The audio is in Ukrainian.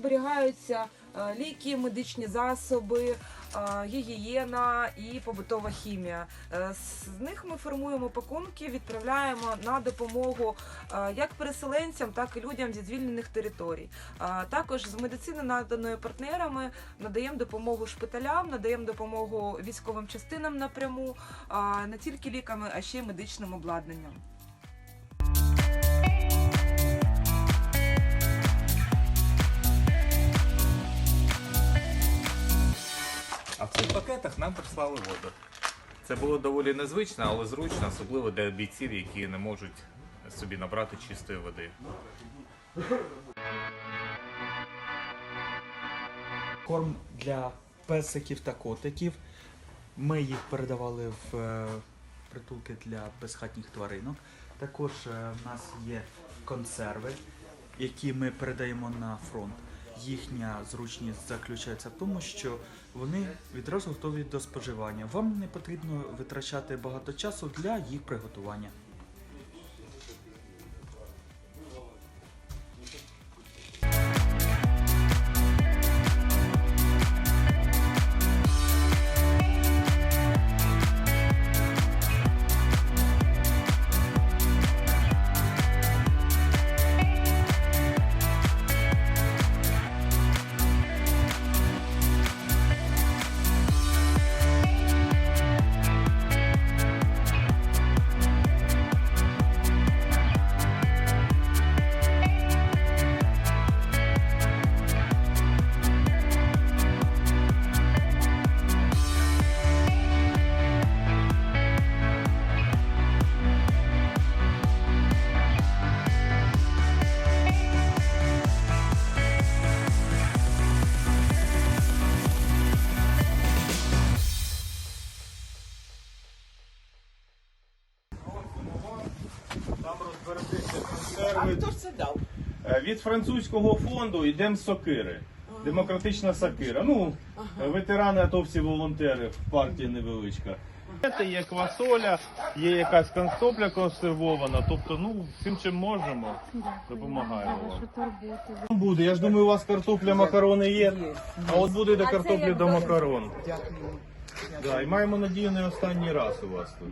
зберігаються е, ліки, медичні засоби, е, гігієна і побутова хімія. Е, З них ми формуємо пакунки, відправляємо на допомогу як переселенцям, так і людям зі звільнених територій. Також з медицини наданою партнерами надаємо допомогу шпиталям, надаємо допомогу військовим частинам напряму, не тільки ліками, а ще й медичним обладнанням. А в цих пакетах нам прислали воду. Це було доволі незвично, але зручно, особливо для бійців, які не можуть собі набрати чистої води. Корм для песиків та котиків. Ми їх передавали в е, притулки для безхатніх тваринок. Також е, в нас є консерви, які ми передаємо на фронт. Їхня зручність заключається в тому, що вони відразу готові до споживання. Вам не потрібно витрачати багато часу для їх приготування. Розберетеся консерви. Хто ж це дав? Е, Від французького фонду йдемо сокири. Демократична сокира. Ну, ветерани, атовці, волонтери, партія невеличка. Це є квасоля, є якась консопля консервована, тобто, ну, всім чим можемо, допомагаємо вам. Буде, я ж думаю, у вас картопля, макарони є, а от буде до картоплі до макарон. Дякую. Да, і маємо надію не останній раз у вас тут.